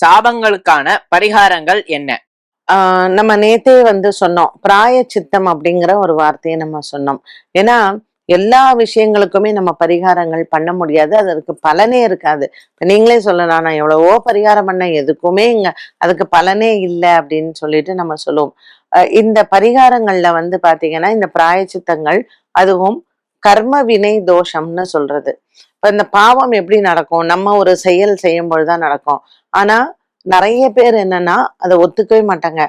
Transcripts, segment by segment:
சாபங்களுக்கான பரிகாரங்கள் என்ன? ஆஹ் நம்ம நேத்தே வந்து சொன்னோம் பிராய சித்தம் அப்படிங்கிற ஒரு வார்த்தையை நம்ம சொன்னோம். ஏன்னா எல்லா விஷயங்களுக்குமே நம்ம பரிகாரங்கள் பண்ண முடியாது அதற்கு பலனே இருக்காது. நீங்களே சொல்லலாம் நான் எவ்வளவோ பரிகாரம் பண்ண எதுக்குமே இங்க அதுக்கு பலனே இல்லை அப்படின்னு சொல்லிட்டு நம்ம சொல்லுவோம். அஹ் இந்த பரிகாரங்கள்ல வந்து பாத்தீங்கன்னா இந்த பிராயச்சித்தங்கள் அதுவும் கர்ம வினை தோஷம்னு சொல்றது. இப்போ இந்த பாவம் எப்படி நடக்கும்? நம்ம ஒரு செயல் செய்யும் பொழுதுதான் நடக்கும். ஆனால் நிறைய பேர் என்னன்னா அதை ஒத்துக்கவே மாட்டாங்க.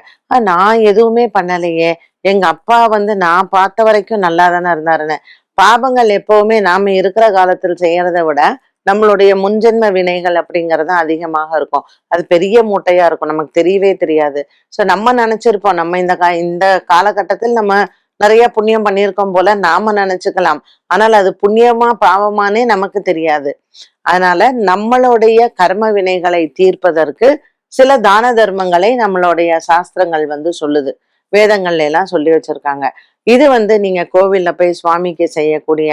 நான் எதுவுமே பண்ணலையே. எங்க அப்பா வந்து நான் பார்த்த வரைக்கும் நல்லா தானே இருந்தாருன்னு. பாபங்கள் எப்பவுமே நாம இருக்கிற காலத்தில் செய்யறதை விட நம்மளுடைய முன்ஜென்ம வினைகள் அப்படிங்கிறது அதிகமாக இருக்கும். அது பெரிய மூட்டையா இருக்கும். நமக்கு தெரியவே தெரியாது. ஸோ நம்ம நினைச்சிருப்போம் நம்ம இந்த கா இந்த காலகட்டத்தில் நம்ம நிறைய புண்ணியம் பண்ணியிருக்கோம் போல நாம நினைச்சுக்கலாம். ஆனால் அது புண்ணியமா பாவமானே நமக்கு தெரியாது. அதனால நம்மளுடைய கர்ம வினைகளை தீர்ப்பதற்கு சில தான தர்மங்களை நம்மளுடைய சாஸ்திரங்கள் வந்து சொல்லுது. வேதங்கள்ல எல்லாம் சொல்லி வச்சிருக்காங்க. இது வந்து நீங்க கோவில்ல போய் சுவாமிக்கு செய்யக்கூடிய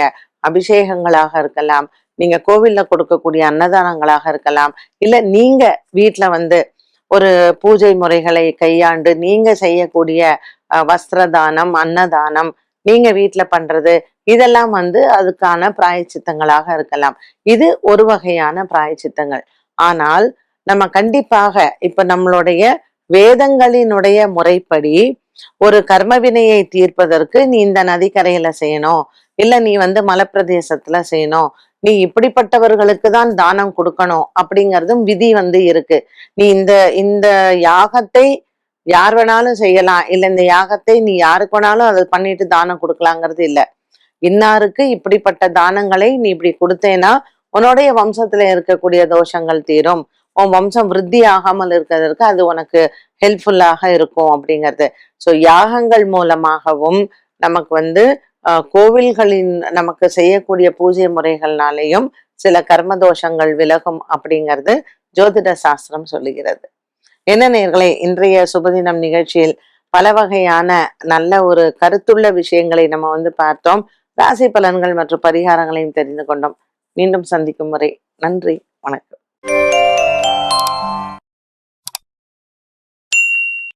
அபிஷேகங்களாக இருக்கலாம். நீங்க கோவில்ல கொடுக்கக்கூடிய அன்னதானங்களாக இருக்கலாம். இல்ல நீங்க வீட்டுல வந்து ஒரு பூஜை முறைகளை கையாண்டு நீங்க செய்யக்கூடிய வஸ்திரதானம் அன்னதானம் நீங்க வீட்டுல பண்றது இதெல்லாம் வந்து அதுக்கான பிராயச்சித்தங்களாக இருக்கலாம். இது ஒரு வகையான பிராயச்சித்தங்கள். ஆனால் நம்ம கண்டிப்பாக இப்ப நம்மளுடைய வேதங்களினுடைய முறைப்படி ஒரு கர்மவினையை தீர்ப்பதற்கு நீ இந்த நதிக்கரையில செய்யணும் இல்ல நீ வந்து மலைப்பிரதேசத்துல செய்யணும். நீ இப்படிப்பட்டவர்களுக்கு தான் தானம் கொடுக்கணும் அப்படிங்கறதும் விதி வந்து இருக்கு. நீ இந்த இந்த யாகத்தை யார் வேணாலும் செய்யலாம். இல்ல இந்த யாகத்தை நீ யாருக்கு வேணாலும் அதை பண்ணிட்டு தானம் கொடுக்கலாங்கிறது இல்ல. இன்னாருக்கு இப்படிப்பட்ட தானங்களை நீ இப்படி கொடுத்தேன்னா உன்னுடைய வம்சத்துல இருக்கக்கூடிய தோஷங்கள் தீரும். உன் வம்சம் விருத்தி ஆகாமல் இருக்கிறதுக்கு அது உனக்கு ஹெல்ப்ஃபுல்லாக இருக்கும் அப்படிங்கிறது. ஸோ யாகங்கள் மூலமாகவும் நமக்கு வந்து கோவில்களின் நமக்கு செய்யக்கூடிய பூஜை முறைகள்னாலேயும் சில கர்ம தோஷங்கள் விலகும் அப்படிங்கிறது ஜோதிட சாஸ்திரம் சொல்லுகிறது. என்ன நேர்களை இன்றைய சுபதினம் நிகழ்ச்சியில் பல வகையான நல்ல ஒரு கருத்துள்ள விஷயங்களை நம்ம வந்து பார்த்தோம். ராசி பலன்கள் மற்றும் பரிகாரங்களையும் தெரிந்து கொண்டோம். மீண்டும் சந்திக்கும் முறை. நன்றி. வணக்கம்.